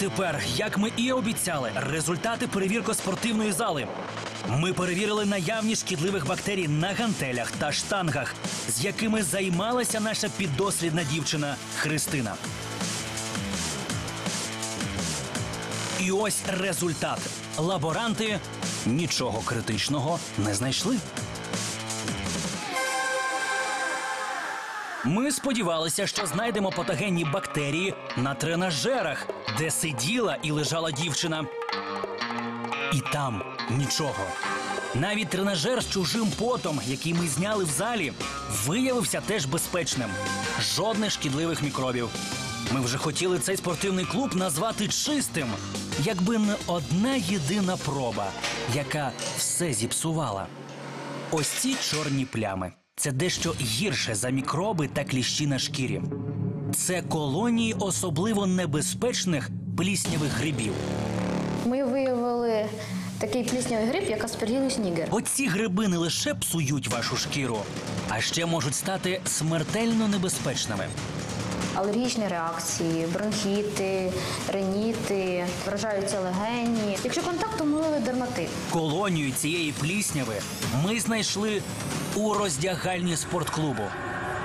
Тепер, як ми і обіцяли, результати перевірки спортивної зали. Ми перевірили наявність шкідливих бактерій на гантелях та штангах, з якими займалася наша піддослідна дівчина Христина. І ось результат. Лаборанти нічого критичного не знайшли. Ми сподівалися, що знайдемо патогенні бактерії на тренажерах, де сиділа і лежала дівчина. І там нічого. Навіть тренажер з чужим потом, який ми зняли в залі, виявився теж безпечним. Жодних шкідливих мікробів. Ми вже хотіли цей спортивний клуб назвати чистим, якби не одна єдина проба, яка все зіпсувала. Ось ці чорні плями. Це дещо гірше за мікроби та кліщі на шкірі. Це колонії особливо небезпечних пліснявих грибів. Ми виявили такий пліснявий гриб, як Aspergillus niger. Оці гриби не лише псують вашу шкіру, а ще можуть стати смертельно небезпечними. Алергічні реакції, бронхіти, реніти, вражаються легені. Якщо контакт, то можливий дерматит. Колонію цієї плісняви ми знайшли у роздягальні спортклубу.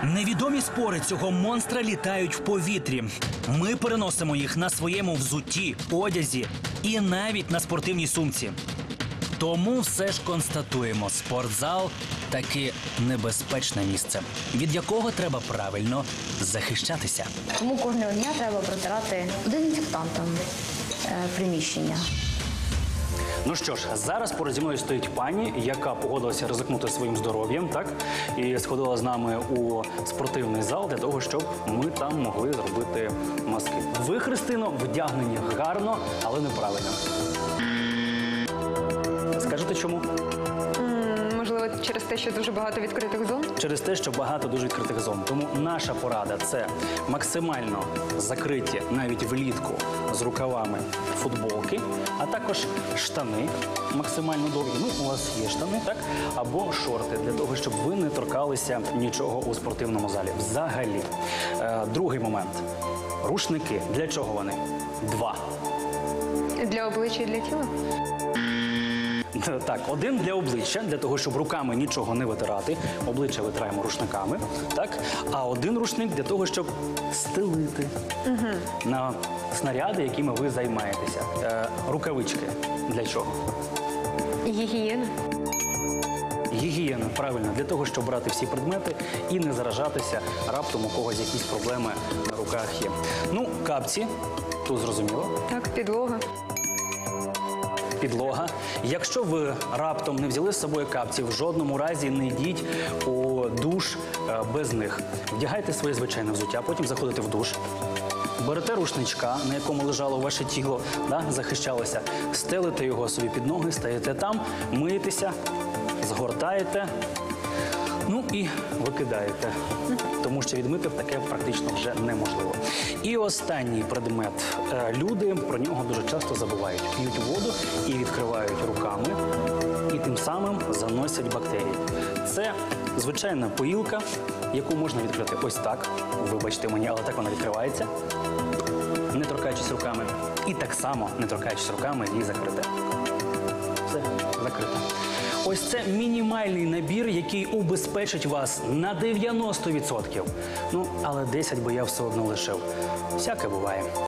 Невідомі спори цього монстра літають в повітрі. Ми переносимо їх на своєму взутті, одязі і навіть на спортивній сумці. Тому все ж констатуємо, спортзал таки небезпечне місце, від якого треба правильно захищатися. Тому кожного дня треба протирати дезінфектантом е, приміщення. Ну що ж, зараз поруч зі мною стоїть пані, яка погодилася ризикнути своїм здоров'ям, так і сходила з нами у спортивний зал для того, щоб ми там могли зробити маски. Ви, Христино, вдягнені гарно, але неправильно. Скажете чому? Можливо, через те, що дуже багато відкритих зон. Через те, що багато дуже відкритих зон. Тому наша порада це максимально закриті навіть влітку з рукавами футболки, а також штани максимально довгі. Ну, у вас є штани, так? Або шорти для того, щоб ви не торкалися нічого у спортивному залі. Взагалі. Е, другий момент. Рушники. Для чого вони? Два. Для обличчя і для тіла. Так, один для обличчя, для того, щоб руками нічого не витирати. Обличчя витираємо рушниками. Так, а один рушник для того, щоб стелити на снаряди, якими ви займаєтеся. Е, рукавички для чого? Гігієна. Гігієна, правильно, для того, щоб брати всі предмети і не заражатися раптом у когось якісь проблеми на руках є. Ну, капці, тут зрозуміло. Так, підлога. Підлога. Якщо ви раптом не взяли з собою капці, в жодному разі не йдіть у душ е, без них. Вдягайте своє звичайне взуття, потім заходите в душ. Берете рушничка, на якому лежало ваше тіло, да, захищалося, стелите його собі під ноги, стаєте там, миєтеся, згортаєте, ну і викидаєте. Тому що відмити таке практично вже неможливо. І останній предмет. Е, Люди про нього дуже часто забувають. П'ють воду і відкривають руками, і тим самим заносять бактерії. Це звичайна поїлка, яку можна відкрити ось так. Вибачте мені, але так вона відкривається, не торкаючись руками. І так само, не торкаючись руками, її закрити. Все закрито. Ось це мінімальний набір, який убезпечить вас на 90%. Ну, але 10 би я все одно лишив. Всяке буває.